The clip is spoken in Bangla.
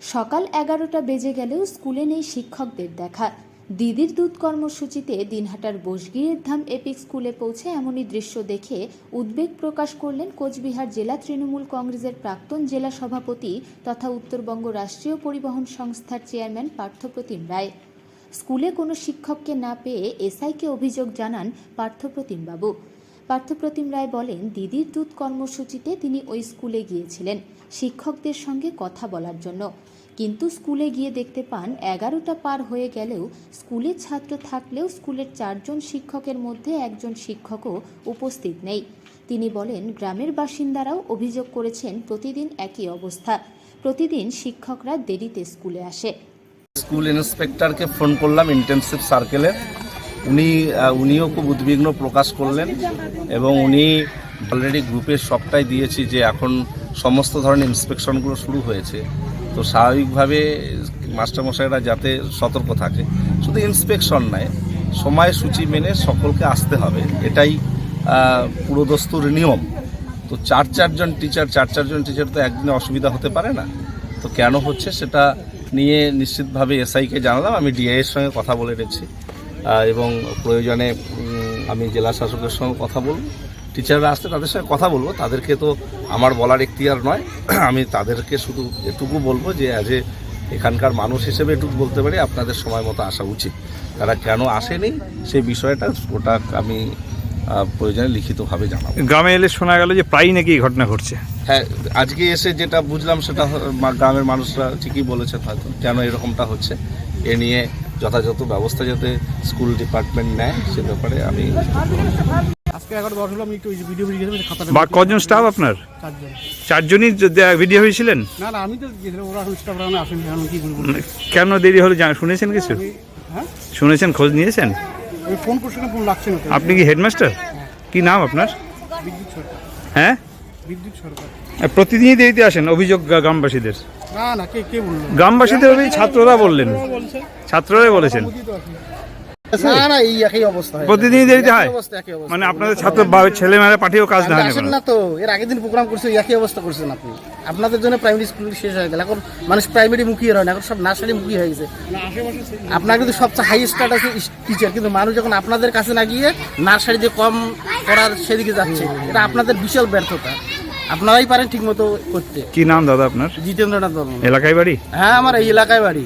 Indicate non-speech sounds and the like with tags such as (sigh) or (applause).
সকাল এগারোটা বেজে গেলেও স্কুলে নেই শিক্ষকদের দেখা দিদির দুধ কর্মসূচিতে দিনহাটার বসগিরের ধাম এপিক স্কুলে পৌঁছে এমনই দৃশ্য দেখে উদ্বেগ প্রকাশ করলেন কোচবিহার জেলা তৃণমূল কংগ্রেসের প্রাক্তন জেলা সভাপতি তথা উত্তরবঙ্গ রাষ্ট্রীয় পরিবহন সংস্থার চেয়ারম্যান পার্থপ্রতিম রায়। স্কুলে কোনো শিক্ষককে না পেয়ে এসআইকে অভিযোগ জানান পার্থপ্রতিম বাবু পার্থপ্রতিম রায় বলেন, দিদির দুধ কর্মসূচিতে তিনি ওই স্কুলে গিয়েছিলেন শিক্ষকদের সঙ্গে কথা বলার জন্য। কিন্তু স্কুলে গিয়ে দেখতে পান, এগারোটা পার হয়ে গেলেও স্কুলের ছাত্র থাকলেও স্কুলের চারজন শিক্ষকের মধ্যে একজন শিক্ষকও উপস্থিত নেই। তিনি বলেন, গ্রামের বাসিন্দারাও অভিযোগ করেছেন প্রতিদিন একই অবস্থা। প্রতিদিন শিক্ষকরা দেরিতে স্কুলে আসে। স্কুল ইন্সপেক্টরকে ফোন করলাম, ইন্টেনসিভ সার্কেলের উনি উনিও খুব উদ্বিগ্ন প্রকাশ করলেন এবং উনি অলরেডি গ্রুপের সবটাই দিয়েছি যে এখন সমস্ত ধরনের ইন্সপেকশনগুলো শুরু হয়েছে। তো স্বাভাবিকভাবে মাস্টারমশাইরা যাতে সতর্ক থাকে। শুধু ইন্সপেকশন নয়, সময়সূচি মেনে সকলকে আসতে হবে। এটাই পুরোদস্তুর নিয়ম। তো চার চারজন টিচার চার চারজন টিচার তো একদিনে অসুবিধা হতে পারে না। তো কেন হচ্ছে সেটা নিয়ে নিশ্চিতভাবে এসআইকে জানালাম। আমি ডিআইয়ের সঙ্গে কথা বলে রেখেছি। এবং প্রয়োজনে আমি জেলা শাসকের সঙ্গে কথা বলব। টিচাররা আসতে তাদের সঙ্গে কথা বলব। তাদেরকে তো আমার বলার এখতিয়ার নয়। (clears throat) আমি তাদেরকে শুধু এটুকু বলব যে অ্যাজ এ এখানকার মানুষ হিসেবে এটুকু বলতে পারি আপনাদের সময় মতো আসা উচিত। তারা কেন আসেনি সেই বিষয়টা ওটা আমি প্রয়োজনে লিখিতভাবে জানাব। গ্রামে এলে শোনা গেল যে প্রায়ই নাকি এই ঘটনা ঘটছে। হ্যাঁ আজকে এসে যেটা বুঝলাম সেটা গ্রামের মানুষরা ঠিকই বলেছে হয়তো কেন এরকমটা হচ্ছে। এ নিয়ে যথাযথ ব্যবস্থা যাতে স্কুল ডিপার্টমেন্ট নেয় সে ব্যাপারে আমি আজকে এগারো দশ হলো আমি একটু ভিডিও ভিডিও গেছিলাম বা কজন স্টাফ আপনার? চারজন। চারজনই ভিডিও হয়েছিলেন? না না আমি তো গেছিলাম ওরা স্টাফরা আসেনি এখন কি করব? কেন দেরি হলো শুনেছেন কিছু? হ্যাঁ? শুনেছেন খোঁজ নিয়েছেন? ফোন ফোন লাগছে না আপনি কি হেডমাস্টার কি নাম আপনার? বিদ্যুৎ সরকার। হ্যাঁ? বিদ্যুৎ সরকার। প্রতিদিনই দেরিতে আসেন অভিযোগ গ্রামবাসীদের। না না কে কে বলল? গ্রামবাসীদের ছাত্ররা বললেন। ছাত্ররাই বলেছেন। না না এই একই অবস্থা প্রতিদিনই দেরিতে হয়? মানে আপনাদের ছাত্র বা- ছেলেমেয়েরা পাঠিয়েও কাজ না আসেন না তো। এর আগের দিন প্রোগ্রাম করছে একই অবস্থা করছেন আপনি। আপনাদের জন্য প্রাইমারি স্কুল শেষ হয়ে গেল। এখন মানুষ প্রাইমারি মুখী হয় না এখন সব নার্সারি মুখী হয়ে গেছে। আপনার কিন্তু সবচেয়ে হাই স্টার্ট আছে টিচার কিন্তু মানুষ যখন আপনাদের কাছে না গিয়ে নার্সারিতে কম করার সেদিকে যাচ্ছে এটা আপনাদের বিশাল ব্যর্থতা। আপনারাই পারেন ঠিক মতো করতে। কি নাম দাদা আপনার? জিতেন্দ্রনাথ বর্মন। এলাকায় বাড়ি? হ্যাঁ আমার এই এলাকায় বাড়ি।